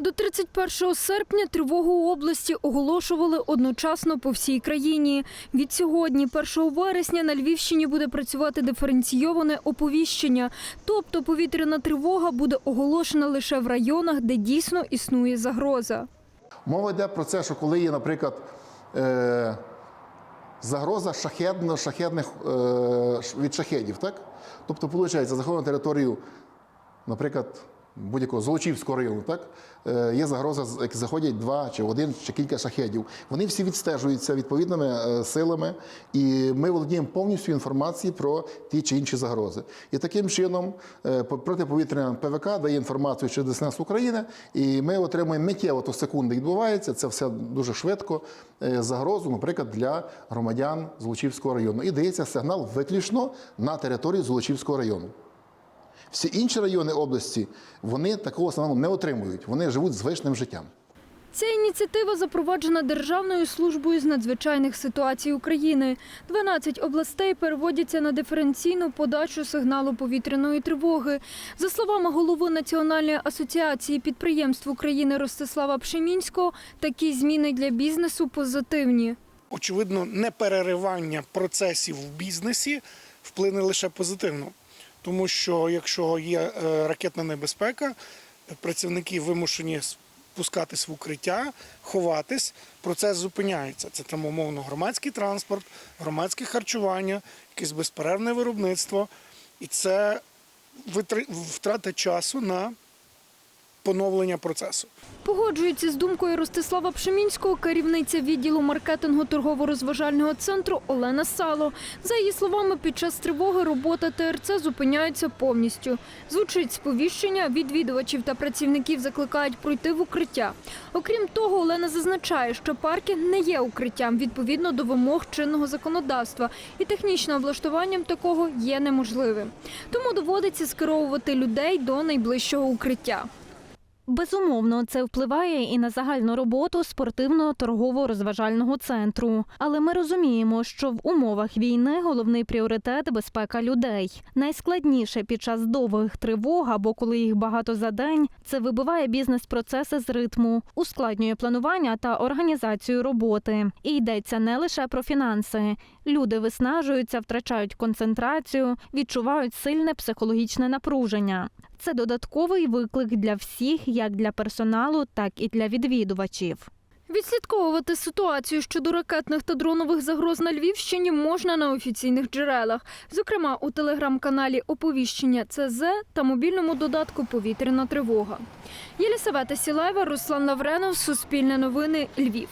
До 31 серпня тривогу у області оголошували одночасно по всій країні. Від сьогодні, 1 вересня, на Львівщині буде працювати диференційоване оповіщення. Тобто повітряна тривога буде оголошена лише в районах, де дійсно існує загроза. Мова йде про це, що коли є, наприклад, е, загроза шахедно, шахедних, е, від шахедів, так? Тобто, виходить, заходить на територію, наприклад, будь-якого Золочівського району, так? Е, є загроза, як заходять два чи один чи кілька шахедів. Вони всі відстежуються відповідними е, силами, і ми володіємо повністю інформацією про ті чи інші загрози. І таким чином е, протиповітряна ПВК дає інформацію щодо ДСНС України, і ми отримуємо миттєво, то секунди відбувається. Це все дуже швидко. Загрозу, наприклад, для громадян Золочівського району. І дається сигнал виключно на території Золочівського району. Всі інші райони області вони такого сигналу не отримують. Вони живуть звичним життям. Ця ініціатива запроваджена Державною службою з надзвичайних ситуацій України. 12 областей переводяться на диференційну подачу сигналу повітряної тривоги. За словами голови Національної асоціації підприємств України Ростислава Пшемінського, такі зміни для бізнесу позитивні. очевидно, непереривання процесів в бізнесі вплине лише позитивно. Тому що якщо є е, ракетна небезпека, працівники вимушені спускатись в укриття, ховатись, процес зупиняється. Це там умовно громадський транспорт, громадське харчування, якесь безперервне виробництво. І це втрата часу на поновлення процесу. Погоджується з думкою Ростислава Пшемінського керівниця відділу маркетингу торгово-розважального центру Олена Сало. За її словами, під час тривоги робота ТРЦ зупиняється повністю. Звучить сповіщення, відвідувачів та працівників закликають пройти в укриття. Окрім того, Олена зазначає, що парки не є укриттям відповідно до вимог чинного законодавства, і технічне облаштуванням такого є неможливим. Тому доводиться скеровувати людей до найближчого укриття. Безумовно, це впливає і на загальну роботу спортивного торгово-розважального центру. Але ми розуміємо, що в умовах війни головний пріоритет безпека людей. Найскладніше під час довгих тривог або коли їх багато за день, це вибиває бізнес-процеси з ритму, ускладнює планування та організацію роботи. І йдеться не лише про фінанси. Люди виснажуються, втрачають концентрацію, відчувають сильне психологічне напруження. Це додатковий виклик для всіх, як для персоналу, так і для відвідувачів. Відслідковувати ситуацію щодо ракетних та дронових загроз на Львівщині можна на офіційних джерелах, зокрема у телеграм-каналі Оповіщення ЦЗ та мобільному додатку Повітряна тривога. Єлісавета Сілаєва, Руслан Лавренов, Суспільне новини, Львів.